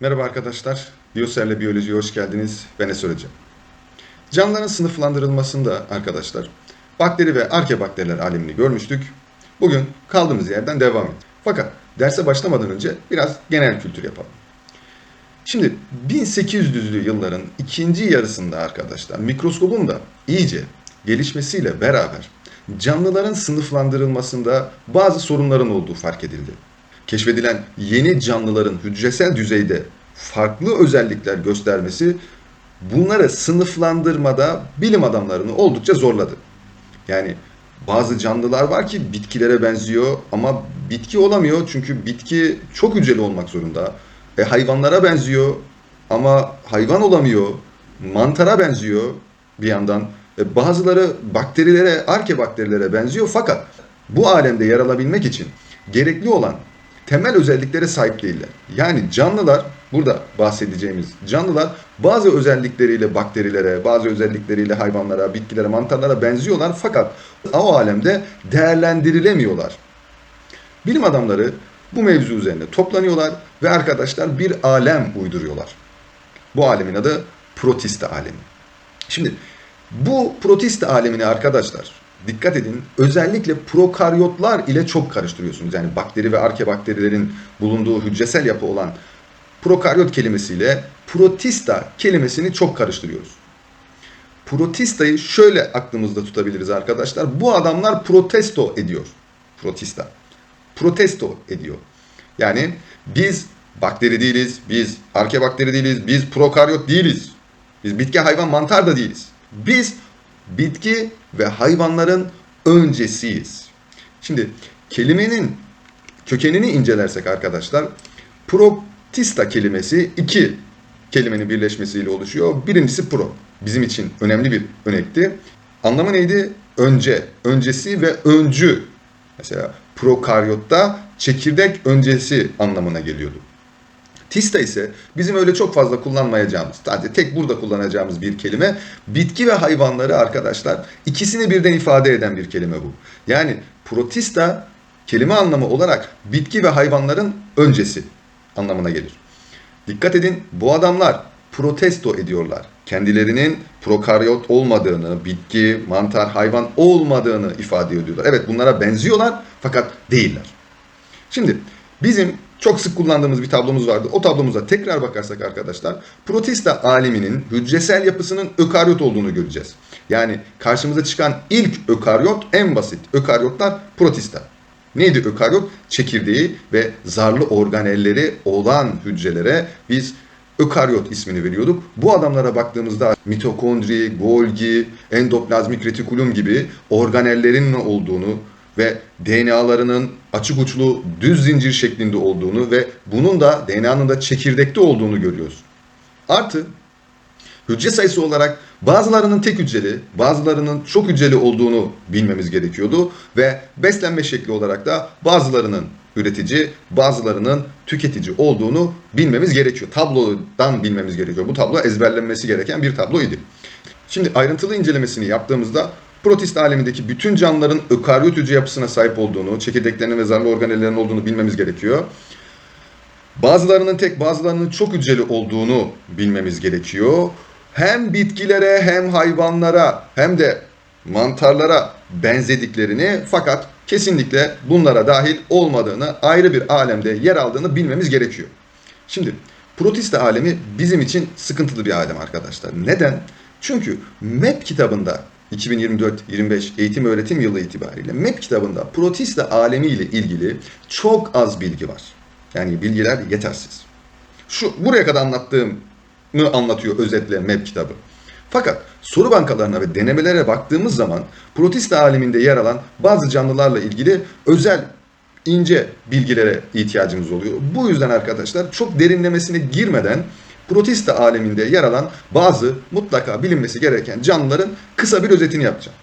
Merhaba arkadaşlar, Biyoserle Biyoloji'ye hoş geldiniz. Ben Eser Hoca. Canlıların sınıflandırılmasında arkadaşlar, bakteri ve arkebakteriler alemini görmüştük. Bugün kaldığımız yerden devam et. Fakat derse başlamadan önce biraz genel kültür yapalım. Şimdi 1800'lü yılların ikinci yarısında arkadaşlar mikroskobun da iyice gelişmesiyle beraber canlıların sınıflandırılmasında bazı sorunların olduğu fark edildi. Keşfedilen yeni canlıların hücresel düzeyde farklı özellikler göstermesi bunları sınıflandırmada bilim adamlarını oldukça zorladı. Yani bazı canlılar var ki bitkilere benziyor ama bitki olamıyor çünkü bitki çok hücreli olmak zorunda. E, hayvanlara benziyor ama hayvan olamıyor. Mantara benziyor bir yandan. E, bazıları bakterilere, arkebakterilere benziyor fakat bu alemde yer alabilmek için gerekli olan temel özelliklere sahip değiller. Yani canlılar, burada bahsedeceğimiz canlılar bazı özellikleriyle bakterilere, bazı özellikleriyle hayvanlara, bitkilere, mantarlara benziyorlar fakat o alemde değerlendirilemiyorlar. Bilim adamları bu mevzu üzerine toplanıyorlar ve arkadaşlar bir alem uyduruyorlar. Bu alemin adı protista alemi. Şimdi bu protista alemini arkadaşlar dikkat edin özellikle prokaryotlar ile çok karıştırıyorsunuz. Yani bakteri ve arkebakterilerin bulunduğu hücresel yapı olan prokaryot kelimesiyle protista kelimesini çok karıştırıyoruz. Protistayı şöyle aklımızda tutabiliriz arkadaşlar. Bu adamlar protesto ediyor. Protista. Protesto ediyor. Yani biz bakteri değiliz, biz arkebakteri değiliz, biz prokaryot değiliz. Biz bitki, hayvan, mantar da değiliz. Biz bitki ve hayvanların öncesiyiz. Şimdi kelimenin kökenini incelersek arkadaşlar protista kelimesi iki kelimenin birleşmesiyle oluşuyor. Birincisi pro. Bizim için önemli bir örnekti. Anlamı neydi? Önce, öncesi ve öncü. Mesela prokaryotta çekirdek öncesi anlamına geliyordu. Tista ise bizim öyle çok fazla kullanmayacağımız, sadece tek burada kullanacağımız bir kelime. Bitki ve hayvanları arkadaşlar ikisini birden ifade eden bir kelime bu. Yani protista kelime anlamı olarak bitki ve hayvanların öncesi anlamına gelir. Dikkat edin bu adamlar protesto ediyorlar. Kendilerinin prokaryot olmadığını, bitki, mantar, hayvan olmadığını ifade ediyorlar. Evet bunlara benziyorlar fakat değiller. Şimdi bizim çok sık kullandığımız bir tablomuz vardı. O tablomuza tekrar bakarsak arkadaşlar protista aleminin hücresel yapısının ökaryot olduğunu göreceğiz. Yani karşımıza çıkan ilk ökaryot en basit ökaryotlar protista. Neydi ökaryot? Çekirdeği ve zarlı organelleri olan hücrelere biz ökaryot ismini veriyorduk. Bu adamlara baktığımızda mitokondri, Golgi, endoplazmik retikulum gibi organellerin olduğunu ve DNA'larının açık uçlu düz zincir şeklinde olduğunu ve bunun da DNA'nın da çekirdekte olduğunu görüyoruz. Artı hücre sayısı olarak bazılarının tek hücreli, bazılarının çok hücreli olduğunu bilmemiz gerekiyordu ve beslenme şekli olarak da bazılarının üretici, bazılarının tüketici olduğunu bilmemiz gerekiyor. Tablodan bilmemiz gerekiyor. Bu tablo ezberlenmesi gereken bir tablo idi. Şimdi ayrıntılı incelemesini yaptığımızda protist alemindeki bütün canlıların ökaryot yapısına sahip olduğunu, çekirdeklerinin ve zarlı organellerinin olduğunu bilmemiz gerekiyor. Bazılarının tek, bazılarının çok hücreli olduğunu bilmemiz gerekiyor. Hem bitkilere hem hayvanlara hem de mantarlara benzediklerini fakat kesinlikle bunlara dahil olmadığını, ayrı bir alemde yer aldığını bilmemiz gerekiyor. Şimdi protista alemi bizim için sıkıntılı bir alem arkadaşlar. Neden? Çünkü MEP kitabında 2024-25 eğitim öğretim yılı itibariyle MEP kitabında protista alemi ile ilgili çok az bilgi var. Yani bilgiler yetersiz. Şu buraya kadar anlattığımı anlatıyor özetle MEP kitabı. Fakat soru bankalarına ve denemelere baktığımız zaman protista aleminde yer alan bazı canlılarla ilgili özel ince bilgilere ihtiyacımız oluyor. Bu yüzden arkadaşlar çok derinlemesine girmeden protista aleminde yer alan bazı mutlaka bilinmesi gereken canlıların kısa bir özetini yapacağım.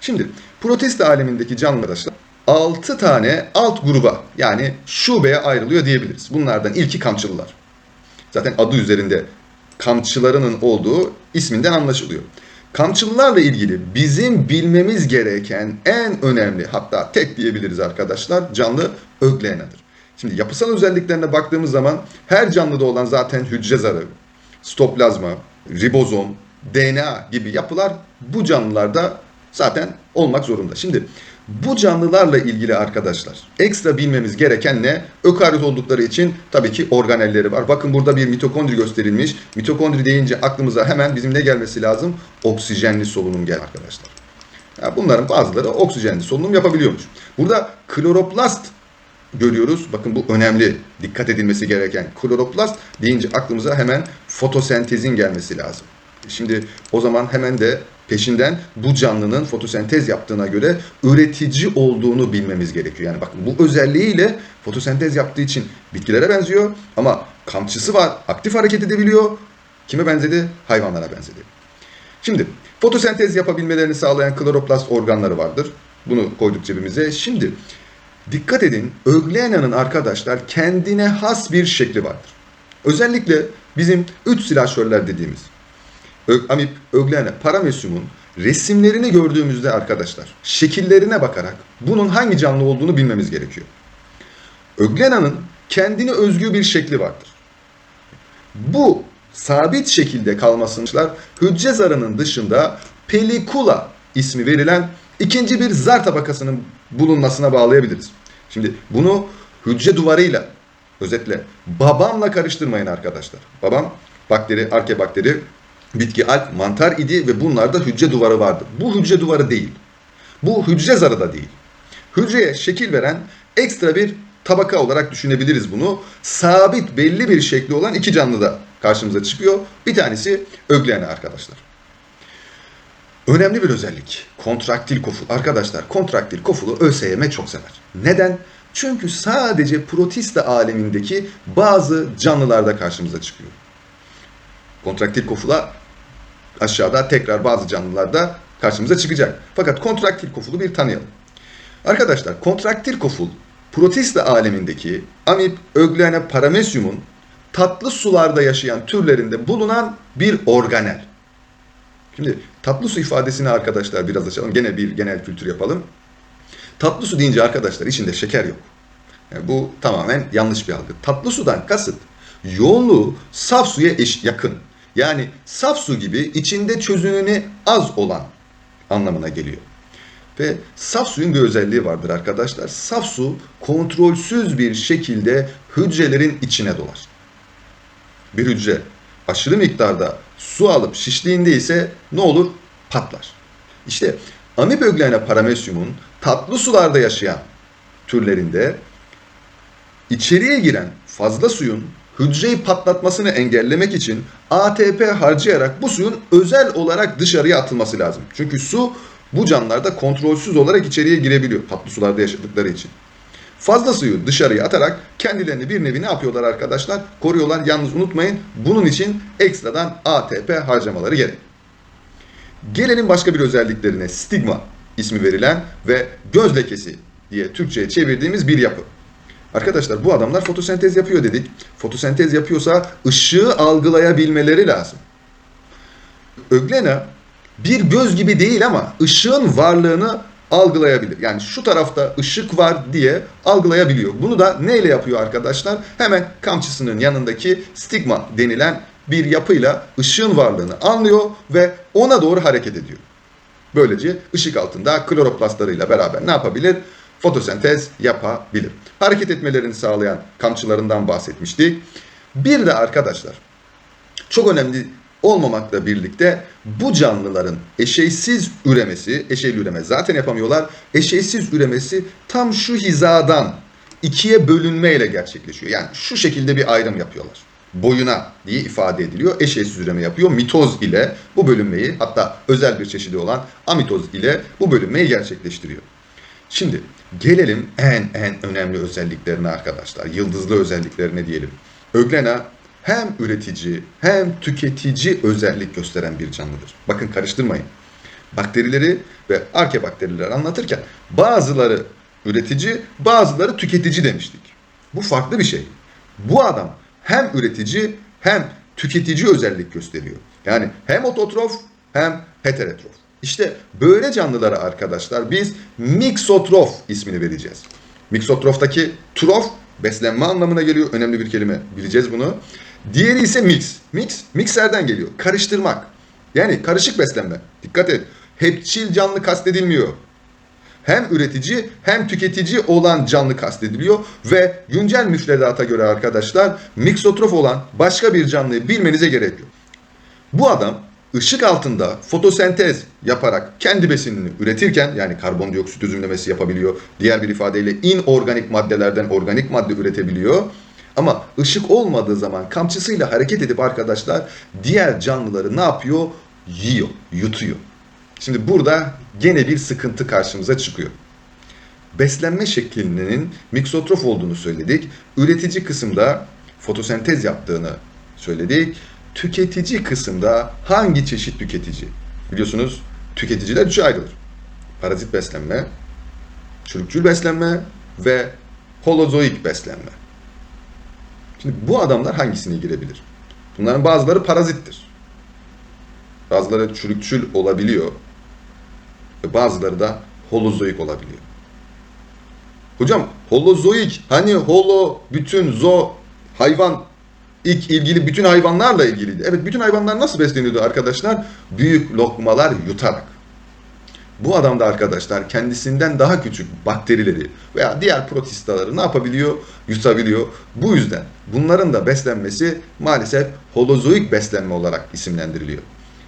Şimdi protista alemindeki canlılar arkadaşlar 6 tane alt gruba yani şubeye ayrılıyor diyebiliriz. Bunlardan ilki kamçılılar. Zaten adı üzerinde kamçılarının olduğu isminden anlaşılıyor. Kamçılılarla ilgili bizim bilmemiz gereken en önemli hatta tek diyebiliriz arkadaşlar canlı Öglenadır. Şimdi yapısal özelliklerine baktığımız zaman her canlıda olan zaten hücre zarı, stoplazma, ribozom, DNA gibi yapılar bu canlılarda zaten olmak zorunda. Şimdi bu canlılarla ilgili arkadaşlar ekstra bilmemiz gereken ne? Ökaryot oldukları için tabii ki organelleri var. Bakın burada bir mitokondri gösterilmiş. Mitokondri deyince aklımıza hemen bizim ne gelmesi lazım? Oksijenli solunum gel arkadaşlar. Ya bunların bazıları oksijenli solunum yapabiliyormuş. Burada kloroplast görüyoruz. Bakın bu önemli. Dikkat edilmesi gereken. Kloroplast deyince aklımıza hemen fotosentezin gelmesi lazım. Şimdi o zaman hemen de peşinden bu canlının fotosentez yaptığına göre üretici olduğunu bilmemiz gerekiyor. Yani bakın bu özelliğiyle fotosentez yaptığı için bitkilere benziyor ama kamçısı var, aktif hareket edebiliyor. Kime benzedi? Hayvanlara benzedi. Şimdi fotosentez yapabilmelerini sağlayan kloroplast organları vardır. Bunu koyduk cebimize. Şimdi dikkat edin Öglena'nın arkadaşlar kendine has bir şekli vardır. Özellikle bizim üç silahşörler dediğimiz amip, öglena, paramesyumun resimlerini gördüğümüzde arkadaşlar şekillerine bakarak bunun hangi canlı olduğunu bilmemiz gerekiyor. Öglena'nın kendine özgü bir şekli vardır. Bu sabit şekilde kalmasınlar hücre zarının dışında pelikula ismi verilen ikinci bir zar tabakasının bulunmasına bağlayabiliriz. Şimdi bunu hücre duvarıyla özetle babamla karıştırmayın arkadaşlar. Babam bakteri, arkebakteri, bitki alp, mantar idi ve bunlarda hücre duvarı vardı. Bu hücre duvarı değil. Bu hücre zarı da değil. Hücreye şekil veren ekstra bir tabaka olarak düşünebiliriz bunu. Sabit belli bir şekli olan iki canlı da karşımıza çıkıyor. Bir tanesi öglena arkadaşlar. Önemli bir özellik. Kontraktil koful. Arkadaşlar kontraktil kofulu ÖSYM çok sever. Neden? Çünkü sadece protista alemindeki bazı canlılarda karşımıza çıkıyor. Kontraktil kofula aşağıda tekrar bazı canlılarda karşımıza çıkacak. Fakat kontraktil kofulu bir tanıyalım. Arkadaşlar kontraktil koful protista alemindeki amip öglena paramesyumun tatlı sularda yaşayan türlerinde bulunan bir organel. Şimdi tatlı su ifadesini arkadaşlar biraz açalım. Gene bir genel kültür yapalım. Tatlı su deyince arkadaşlar içinde şeker yok. Yani bu tamamen yanlış bir algı. Tatlı sudan kasıt yoğunluğu saf suya eş, yakın. Yani saf su gibi içinde çözünürlüğü az olan anlamına geliyor. Ve saf suyun bir özelliği vardır arkadaşlar. Saf su kontrolsüz bir şekilde hücrelerin içine dolar. Bir hücre aşırı miktarda su alıp şiştiğinde ise ne olur? Patlar. İşte amip öglena paramesyumun tatlı sularda yaşayan türlerinde içeriye giren fazla suyun hücreyi patlatmasını engellemek için ATP harcayarak bu suyun özel olarak dışarıya atılması lazım. Çünkü su bu canlılarda kontrolsüz olarak içeriye girebiliyor tatlı sularda yaşadıkları için. Fazla suyu dışarıya atarak kendilerini bir nevi ne yapıyorlar arkadaşlar? Koruyorlar. Yalnız unutmayın bunun için ekstradan ATP harcamaları gerek. Gelelim başka bir özelliklerine. Stigma ismi verilen ve göz lekesi diye Türkçe'ye çevirdiğimiz bir yapı. Arkadaşlar bu adamlar fotosentez yapıyor dedik. Fotosentez yapıyorsa ışığı algılayabilmeleri lazım. Öglena bir göz gibi değil ama ışığın varlığını algılayabilir. Yani şu tarafta ışık var diye algılayabiliyor. Bunu da neyle yapıyor arkadaşlar? Hemen kamçısının yanındaki stigma denilen bir yapıyla ışığın varlığını anlıyor ve ona doğru hareket ediyor. Böylece ışık altında kloroplastlarıyla beraber ne yapabilir? Fotosentez yapabilir. Hareket etmelerini sağlayan kamçılarından bahsetmiştik. Bir de arkadaşlar çok önemli olmamakla birlikte bu canlıların eşeysiz üremesi, eşeyli üreme zaten yapamıyorlar. Eşeysiz üremesi tam şu hizadan ikiye bölünmeyle gerçekleşiyor. Yani şu şekilde bir ayrım yapıyorlar. Boyuna diye ifade ediliyor. Eşeysiz üreme yapıyor. Mitoz ile bu bölünmeyi hatta özel bir çeşidi olan amitoz ile bu bölünmeyi gerçekleştiriyor. Şimdi gelelim en en önemli özelliklerine arkadaşlar. Yıldızlı özelliklerine diyelim. Öglena hem üretici hem tüketici özellik gösteren bir canlıdır. Bakın karıştırmayın. Bakterileri ve arkebakterileri anlatırken bazıları üretici, bazıları tüketici demiştik. Bu farklı bir şey. Bu adam hem üretici hem tüketici özellik gösteriyor. Yani hem ototrof hem heterotrof. İşte böyle canlılara arkadaşlar biz miksotrof ismini vereceğiz. Miksotroftaki trof beslenme anlamına geliyor. Önemli bir kelime. Bileceğiz bunu. Diğeri ise mix. Mix, mikserden geliyor. Karıştırmak. Yani karışık beslenme. Dikkat et. Hepçil canlı kastedilmiyor. Hem üretici hem tüketici olan canlı kastediliyor ve güncel müfredata göre arkadaşlar miksotrof olan başka bir canlıyı bilmenize gerek yok. Bu adam ışık altında fotosentez yaparak kendi besinini üretirken yani karbondioksit üzümlemesi yapabiliyor. Diğer bir ifadeyle inorganik maddelerden organik madde üretebiliyor. Ama ışık olmadığı zaman kamçısıyla hareket edip arkadaşlar diğer canlıları ne yapıyor? Yiyor, yutuyor. Şimdi burada gene bir sıkıntı karşımıza çıkıyor. Beslenme şeklinin miksotrof olduğunu söyledik. Üretici kısımda fotosentez yaptığını söyledik. Tüketici kısımda hangi çeşit tüketici? Biliyorsunuz tüketiciler üçe ayrılır. Parazit beslenme, çürükçül beslenme ve holozoik beslenme. Şimdi bu adamlar hangisine girebilir? Bunların bazıları parazittir. Bazıları çürükçül olabiliyor. Bazıları da holozoik olabiliyor. Hocam holozoik hani holo bütün zo hayvan ilk ilgili bütün hayvanlarla ilgiliydi. Evet bütün hayvanlar nasıl besleniyordu arkadaşlar? Büyük lokmalar yutarak. Bu adam da arkadaşlar kendisinden daha küçük bakterileri veya diğer protistaları ne yapabiliyor? Yutabiliyor. Bu yüzden bunların da beslenmesi maalesef holozoik beslenme olarak isimlendiriliyor.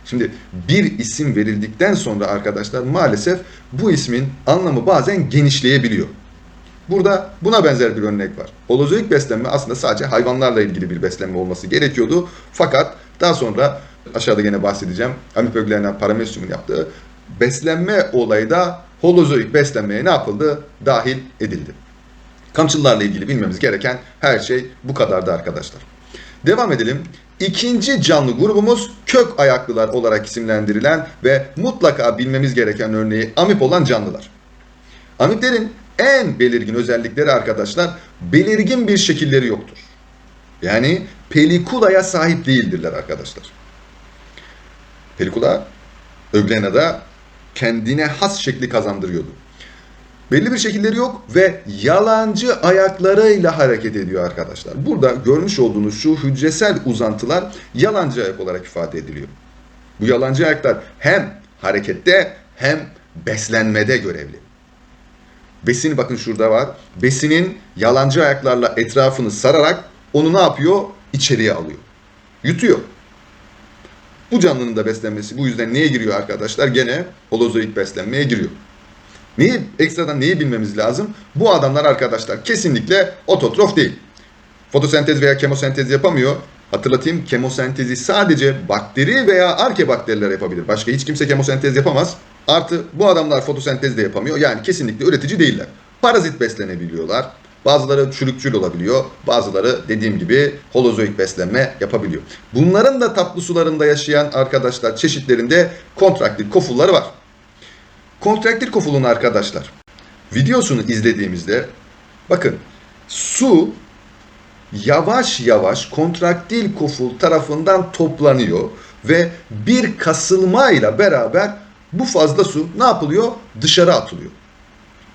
Şimdi bir isim verildikten sonra arkadaşlar maalesef bu ismin anlamı bazen genişleyebiliyor. Burada buna benzer bir örnek var. Holozoik beslenme aslında sadece hayvanlarla ilgili bir beslenme olması gerekiyordu. Fakat daha sonra aşağıda gene bahsedeceğim. Amip öglerine paramesyumun yaptığı beslenme olayı da holozoik beslenmeye ne yapıldı? Dahil edildi. Kamçılarla ilgili bilmemiz gereken her şey bu kadardı arkadaşlar. Devam edelim. İkinci canlı grubumuz kök ayaklılar olarak isimlendirilen ve mutlaka bilmemiz gereken örneği amip olan canlılar. Amiplerin en belirgin özellikleri arkadaşlar belirgin bir şekilleri yoktur. Yani pelikulaya sahip değildirler arkadaşlar. Pelikula Öglena'da kendine has şekli kazandırıyordu. Belli bir şekilleri yok ve yalancı ayaklarıyla hareket ediyor arkadaşlar. Burada görmüş olduğunuz şu hücresel uzantılar yalancı ayak olarak ifade ediliyor. Bu yalancı ayaklar hem harekette hem beslenmede görevli. Besin bakın şurada var. Besinin yalancı ayaklarla etrafını sararak onu ne yapıyor? İçeriye alıyor. Yutuyor. Bu canlının da beslenmesi bu yüzden neye giriyor arkadaşlar? Gene holozoik beslenmeye giriyor. Neyi ekstradan neyi bilmemiz lazım? Bu adamlar arkadaşlar kesinlikle ototrof değil. Fotosentez veya kemosentez yapamıyor. Hatırlatayım kemosentezi sadece bakteri veya arkebakteriler yapabilir. Başka hiç kimse kemosentez yapamaz. Artı bu adamlar fotosentez de yapamıyor. Yani kesinlikle üretici değiller. Parazit beslenebiliyorlar. Bazıları çürükçül olabiliyor. Bazıları dediğim gibi holozoik beslenme yapabiliyor. Bunların da tatlı sularında yaşayan arkadaşlar çeşitlerinde kontraktil kofulları var. Kontraktil kofulun arkadaşlar videosunu izlediğimizde bakın su yavaş yavaş kontraktil koful tarafından toplanıyor ve bir kasılmayla beraber bu fazla su ne yapılıyor? Dışarı atılıyor.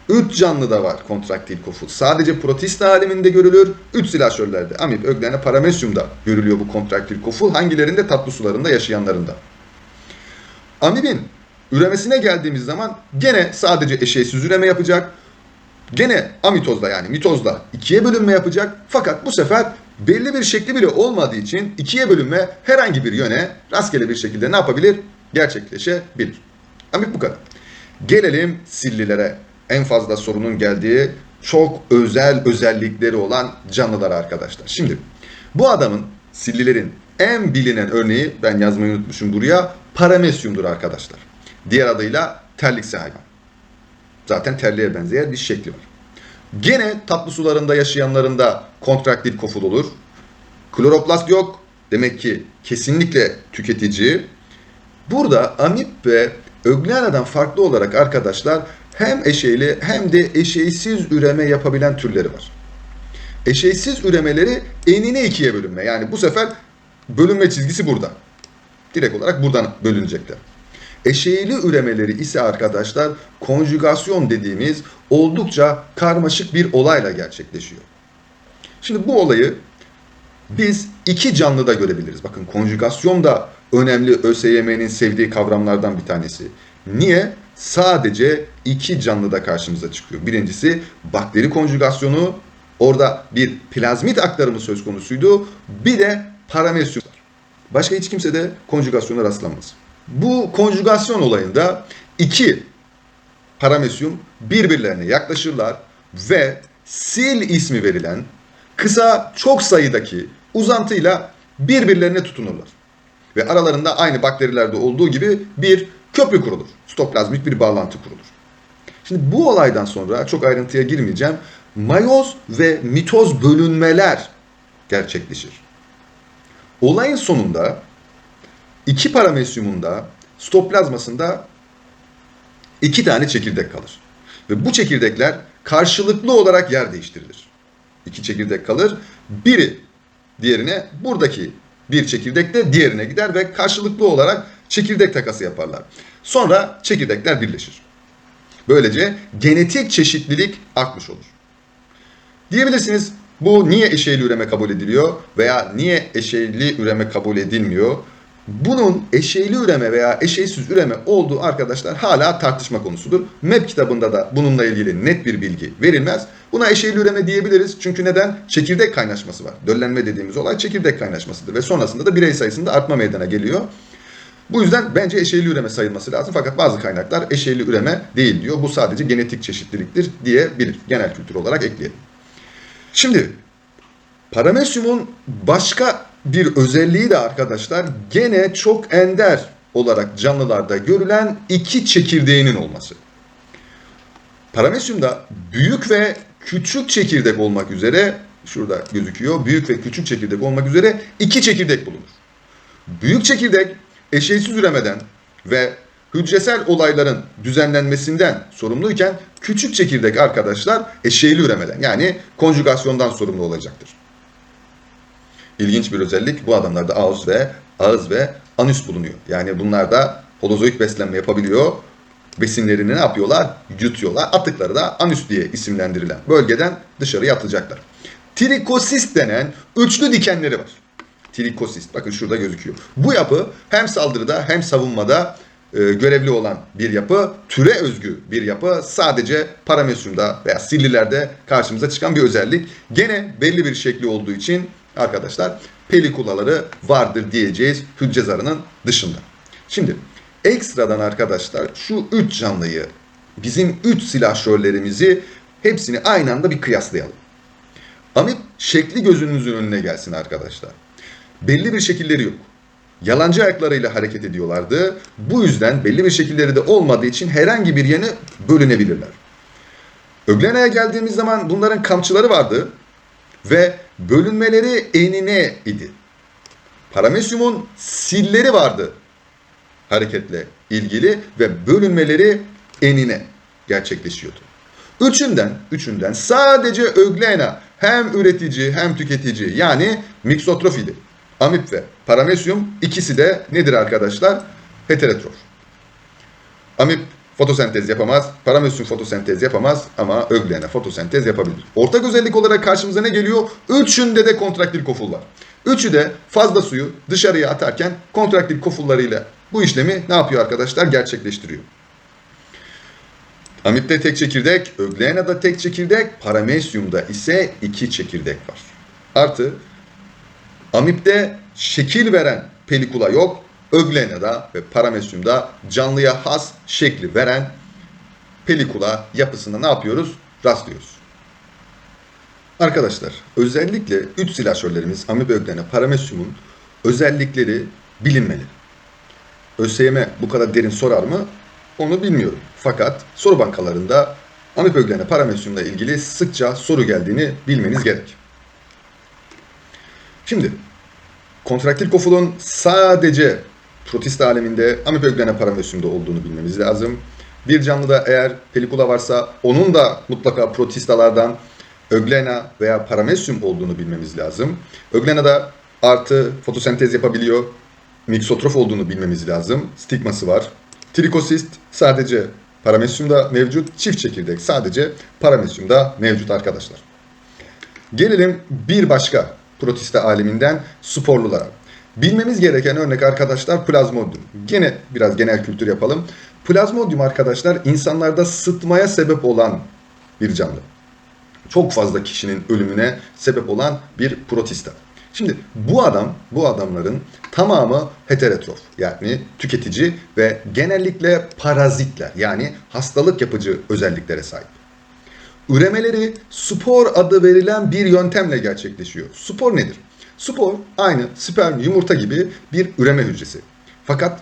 Üç canlı da var kontraktil koful. Sadece protista aleminde görülür. Üç silahşörlerde, amip, öglene, paramesyumda görülüyor bu kontraktil koful. Hangilerinde? Tatlı sularında yaşayanlarında. Amibin üremesine geldiğimiz zaman gene sadece eşeğsiz üreme yapacak. Gene amitozda yani mitozda ikiye bölünme yapacak. Fakat bu sefer belli bir şekli bile olmadığı için ikiye bölünme herhangi bir yöne rastgele bir şekilde ne yapabilir? Gerçekleşebilir. Amip bu kadar. Gelelim sillilere. En fazla sorunun geldiği çok özel özellikleri olan canlılar arkadaşlar. Şimdi bu adamın sillilerin en bilinen örneği ben yazmayı unutmuşum buraya paramesyumdur arkadaşlar. Diğer adıyla terliksi hayvan. Zaten terliğe benzeyen bir şekli var. Gene tatlı sularında yaşayanlarında kontraktil koful olur. Kloroplast yok. Demek ki kesinlikle tüketici. Burada amip ve ögleana'dan farklı olarak arkadaşlar hem eşeğli hem de eşeğsiz üreme yapabilen türleri var. Eşeğsiz üremeleri enine ikiye bölünme. Yani bu sefer bölünme çizgisi burada. Direkt olarak buradan bölünecekler. Eşeğli üremeleri ise arkadaşlar konjugasyon dediğimiz oldukça karmaşık bir olayla gerçekleşiyor. Şimdi bu olayı biz iki canlıda görebiliriz. Bakın konjugasyon da önemli ÖSYM'nin sevdiği kavramlardan bir tanesi. Niye? Sadece iki canlıda karşımıza çıkıyor. Birincisi bakteri konjugasyonu. Orada bir plazmit aktarımı söz konusuydu. Bir de paramesyum. Başka hiç kimse de konjugasyona rastlanmaz. Bu konjugasyon olayında iki paramesyum birbirlerine yaklaşırlar ve sil ismi verilen kısa çok sayıdaki uzantıyla birbirlerine tutunurlar. Ve aralarında aynı bakterilerde olduğu gibi bir köprü kurulur. Stoplazmik bir bağlantı kurulur. Şimdi bu olaydan sonra çok ayrıntıya girmeyeceğim. Mayoz ve mitoz bölünmeler gerçekleşir. Olayın sonunda iki paramesyumunda stoplazmasında iki tane çekirdek kalır. Ve bu çekirdekler karşılıklı olarak yer değiştirilir. İki çekirdek kalır. Biri diğerine buradaki bir çekirdek de diğerine gider ve karşılıklı olarak çekirdek takası yaparlar. Sonra çekirdekler birleşir. Böylece genetik çeşitlilik artmış olur. Diyebilirsiniz bu niye eşeyli üreme kabul ediliyor veya niye eşeyli üreme kabul edilmiyor? Bunun eşeyli üreme veya eşeysiz üreme olduğu arkadaşlar hala tartışma konusudur. MEP kitabında da bununla ilgili net bir bilgi verilmez. Buna eşeyli üreme diyebiliriz. Çünkü neden? Çekirdek kaynaşması var. Döllenme dediğimiz olay çekirdek kaynaşmasıdır ve sonrasında da birey sayısında artma meydana geliyor. Bu yüzden bence eşeyli üreme sayılması lazım. Fakat bazı kaynaklar eşeyli üreme değil diyor. Bu sadece genetik çeşitliliktir diyebilir. Genel kültür olarak ekleyelim. Şimdi paramesyumun başka bir özelliği de arkadaşlar gene çok ender olarak canlılarda görülen iki çekirdeğinin olması. Paramesyumda büyük ve küçük çekirdek olmak üzere şurada gözüküyor. Büyük ve küçük çekirdek olmak üzere iki çekirdek bulunur. Büyük çekirdek eşeğsiz üremeden ve hücresel olayların düzenlenmesinden sorumluyken küçük çekirdek arkadaşlar eşeğli üremeden yani konjugasyondan sorumlu olacaktır. İlginç bir özellik bu adamlarda ağız ve ağız ve anüs bulunuyor. Yani bunlar da holozoik beslenme yapabiliyor. Besinlerini ne yapıyorlar? Yutuyorlar. Atıkları da anüs diye isimlendirilen bölgeden dışarıya atılacaklar. Trikosist denen üçlü dikenleri var. Trikosist. Bakın şurada gözüküyor. Bu yapı hem saldırıda hem savunmada e, görevli olan bir yapı, türe özgü bir yapı. Sadece paramesyumda veya sillilerde karşımıza çıkan bir özellik. Gene belli bir şekli olduğu için arkadaşlar pelikulaları vardır diyeceğiz hücre zarının dışında. Şimdi ekstradan arkadaşlar şu üç canlıyı bizim üç silahşörlerimizi hepsini aynı anda bir kıyaslayalım. Amip şekli gözünüzün önüne gelsin arkadaşlar. Belli bir şekilleri yok. Yalancı ayaklarıyla hareket ediyorlardı. Bu yüzden belli bir şekilleri de olmadığı için herhangi bir yeni bölünebilirler. Öglena'ya geldiğimiz zaman bunların kamçıları vardı ve bölünmeleri enine idi. Paramesyumun silleri vardı hareketle ilgili ve bölünmeleri enine gerçekleşiyordu. Üçünden, üçünden sadece Öglena hem üretici hem tüketici yani miksotrofidi. Amip ve paramesyum ikisi de nedir arkadaşlar? Heterotrof. Amip fotosentez yapamaz, paramesyum fotosentez yapamaz ama Öglena fotosentez yapabilir. Ortak özellik olarak karşımıza ne geliyor? Üçünde de kontraktil koful var. Üçü de fazla suyu dışarıya atarken kontraktil kofullarıyla bu işlemi ne yapıyor arkadaşlar? Gerçekleştiriyor. Amip'te tek çekirdek, Öglena'da tek çekirdek, Paramesyum'da ise iki çekirdek var. Artı Amip'te şekil veren pelikula yok, Öglena'da ve Paramesyum'da canlıya has şekli veren pelikula yapısında ne yapıyoruz? Rastlıyoruz. Arkadaşlar özellikle üç silahşörlerimiz Amip Öglena, Paramesyum'un özellikleri bilinmeli. ÖSYM bu kadar derin sorar mı? Onu bilmiyorum. Fakat soru bankalarında amip öglene paramesyumla ilgili sıkça soru geldiğini bilmeniz gerek. Şimdi kontraktil kofulun sadece protist aleminde amip öglene paramesyumda olduğunu bilmemiz lazım. Bir canlıda eğer pelikula varsa onun da mutlaka protistalardan öglena veya paramesyum olduğunu bilmemiz lazım. Öglena'da artı fotosentez yapabiliyor. Miksotrof olduğunu bilmemiz lazım. Stigması var. Trikosist sadece paramesyumda mevcut, çift çekirdek sadece paramesyumda mevcut arkadaşlar. Gelelim bir başka protista aleminden sporlulara. Bilmemiz gereken örnek arkadaşlar plazmodium. Gene biraz genel kültür yapalım. Plazmodium arkadaşlar insanlarda sıtmaya sebep olan bir canlı. Çok fazla kişinin ölümüne sebep olan bir protista. Şimdi bu adam, bu adamların tamamı heterotrof yani tüketici ve genellikle parazitler yani hastalık yapıcı özelliklere sahip. Üremeleri spor adı verilen bir yöntemle gerçekleşiyor. Spor nedir? Spor aynı sperm yumurta gibi bir üreme hücresi. Fakat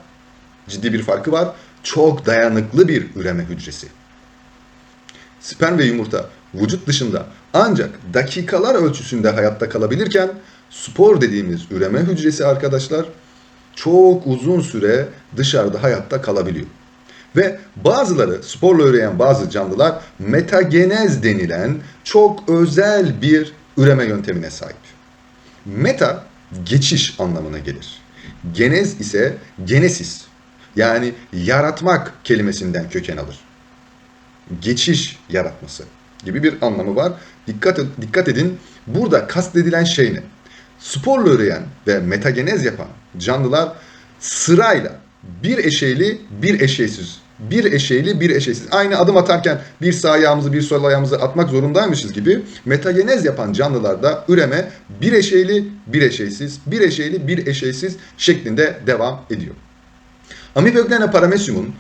ciddi bir farkı var. Çok dayanıklı bir üreme hücresi. Sperm ve yumurta vücut dışında ancak dakikalar ölçüsünde hayatta kalabilirken spor dediğimiz üreme hücresi arkadaşlar çok uzun süre dışarıda hayatta kalabiliyor. Ve bazıları sporla üreyen bazı canlılar metagenez denilen çok özel bir üreme yöntemine sahip. Meta geçiş anlamına gelir. Genez ise genesis yani yaratmak kelimesinden köken alır. Geçiş yaratması gibi bir anlamı var. Dikkat, dikkat edin burada kastedilen şey ne? Sporla üreyen ve metagenez yapan canlılar sırayla bir eşeyli bir eşeysiz bir eşeyli bir eşeysiz. Aynı adım atarken bir sağ ayağımızı bir sol ayağımızı atmak zorundaymışız gibi metagenez yapan canlılarda üreme bir eşeyli bir eşeysiz, bir eşeyli bir eşeysiz şeklinde devam ediyor. Amiböglena paramecium'un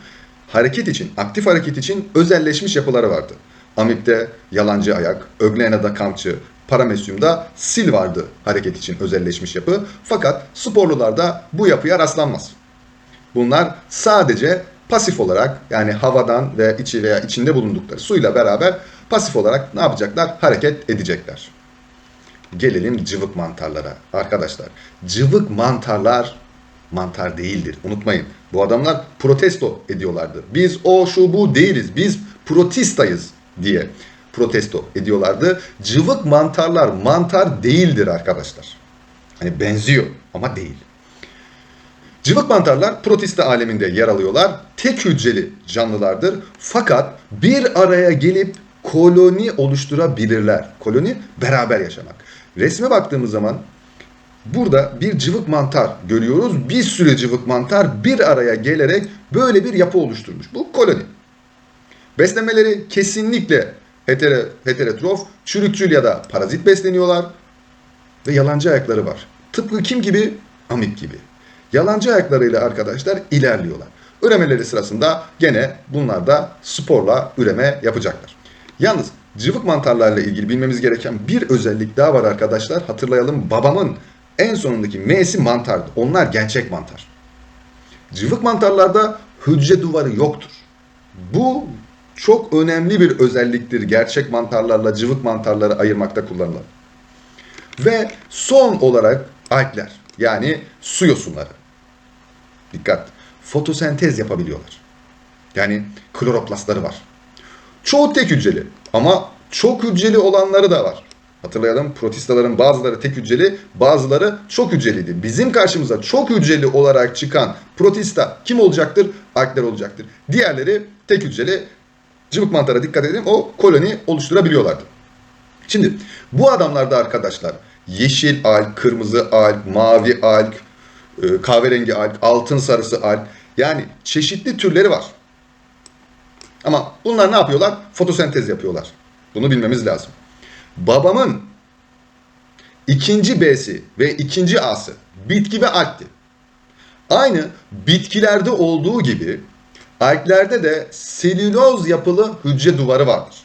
hareket için, aktif hareket için özelleşmiş yapıları vardı. Amipte yalancı ayak, Öglena'da kamçı, Paramecium'da sil vardı hareket için özelleşmiş yapı. Fakat sporlularda bu yapıya rastlanmaz. Bunlar sadece pasif olarak yani havadan ve içi veya içinde bulundukları suyla beraber pasif olarak ne yapacaklar? Hareket edecekler. Gelelim cıvık mantarlara. Arkadaşlar cıvık mantarlar mantar değildir. Unutmayın. Bu adamlar protesto ediyorlardı. Biz o şu bu değiliz. Biz protistayız diye protesto ediyorlardı. Cıvık mantarlar mantar değildir arkadaşlar. Hani benziyor ama değil. Cıvık mantarlar protista aleminde yer alıyorlar. Tek hücreli canlılardır. Fakat bir araya gelip koloni oluşturabilirler. Koloni beraber yaşamak. Resme baktığımız zaman burada bir cıvık mantar görüyoruz. Bir sürü cıvık mantar bir araya gelerek böyle bir yapı oluşturmuş. Bu koloni. Beslemeleri kesinlikle hetere, heterotrof, çürükçül ya da parazit besleniyorlar ve yalancı ayakları var. Tıpkı kim gibi? Amip gibi. Yalancı ayaklarıyla arkadaşlar ilerliyorlar. Üremeleri sırasında gene bunlar da sporla üreme yapacaklar. Yalnız cıvık mantarlarla ilgili bilmemiz gereken bir özellik daha var arkadaşlar. Hatırlayalım babamın en sonundaki M'si mantardı. Onlar gerçek mantar. Cıvık mantarlarda hücre duvarı yoktur. Bu çok önemli bir özelliktir gerçek mantarlarla cıvık mantarları ayırmakta kullanılan. Ve son olarak algler yani su yosunları. Dikkat. Fotosentez yapabiliyorlar. Yani kloroplastları var. Çoğu tek hücreli ama çok hücreli olanları da var. Hatırlayalım protistaların bazıları tek hücreli, bazıları çok hücreliydi. Bizim karşımıza çok hücreli olarak çıkan protista kim olacaktır? Alkler olacaktır. Diğerleri tek hücreli. Cıvık mantara dikkat edin o koloni oluşturabiliyorlardı. Şimdi bu adamlarda arkadaşlar yeşil alg, kırmızı alg, mavi alg, e, kahverengi alg, altın sarısı alg yani çeşitli türleri var. Ama bunlar ne yapıyorlar? Fotosentez yapıyorlar. Bunu bilmemiz lazım. Babamın ikinci B'si ve ikinci A'sı bitki ve algti. Aynı bitkilerde olduğu gibi alglerde de selüloz yapılı hücre duvarı vardır.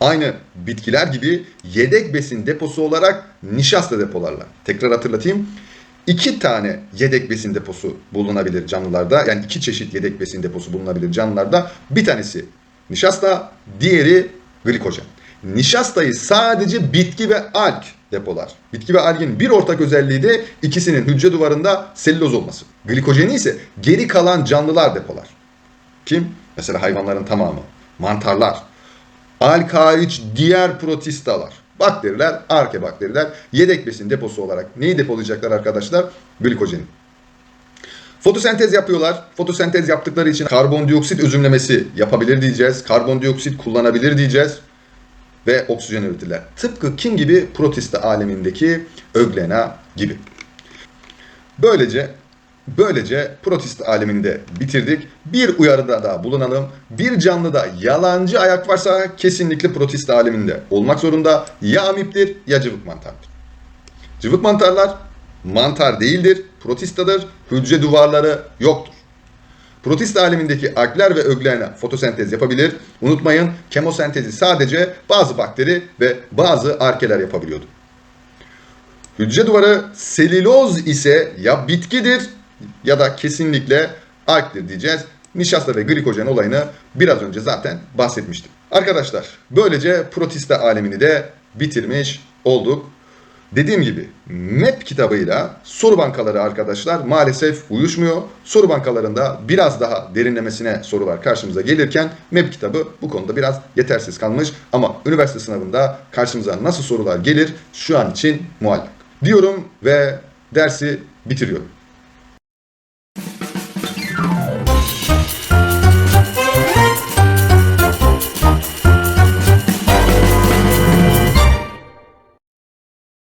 Aynı bitkiler gibi yedek besin deposu olarak nişasta depolarlar. Tekrar hatırlatayım. İki tane yedek besin deposu bulunabilir canlılarda. Yani iki çeşit yedek besin deposu bulunabilir canlılarda. Bir tanesi nişasta, diğeri glikojen. Nişastayı sadece bitki ve alg depolar. Bitki ve algin bir ortak özelliği de ikisinin hücre duvarında selüloz olması. Glikojeni ise geri kalan canlılar depolar. Kim? Mesela hayvanların tamamı. Mantarlar. Alg hariç diğer protistalar. Bakteriler, arke bakteriler yedek besin deposu olarak neyi depolayacaklar arkadaşlar? Glikojeni. Fotosentez yapıyorlar. Fotosentez yaptıkları için karbondioksit özümlemesi yapabilir diyeceğiz. Karbondioksit kullanabilir diyeceğiz. ve oksijen üretirler. Tıpkı kim gibi protista alemindeki öglena gibi. Böylece böylece protist aleminde bitirdik. Bir uyarıda daha bulunalım. Bir canlıda yalancı ayak varsa kesinlikle protist aleminde olmak zorunda. Ya amiptir ya cıvık mantardır. Cıvık mantarlar mantar değildir, protistadır, hücre duvarları yoktur. Protist alemindeki algler ve öglerine fotosentez yapabilir. Unutmayın kemosentezi sadece bazı bakteri ve bazı arkeler yapabiliyordu. Hücre duvarı selüloz ise ya bitkidir ya da kesinlikle algdir diyeceğiz. Nişasta ve glikojen olayını biraz önce zaten bahsetmiştim. Arkadaşlar böylece protista alemini de bitirmiş olduk. Dediğim gibi MEP kitabıyla soru bankaları arkadaşlar maalesef uyuşmuyor. Soru bankalarında biraz daha derinlemesine sorular karşımıza gelirken MEP kitabı bu konuda biraz yetersiz kalmış. Ama üniversite sınavında karşımıza nasıl sorular gelir şu an için muallak. Diyorum ve dersi bitiriyorum.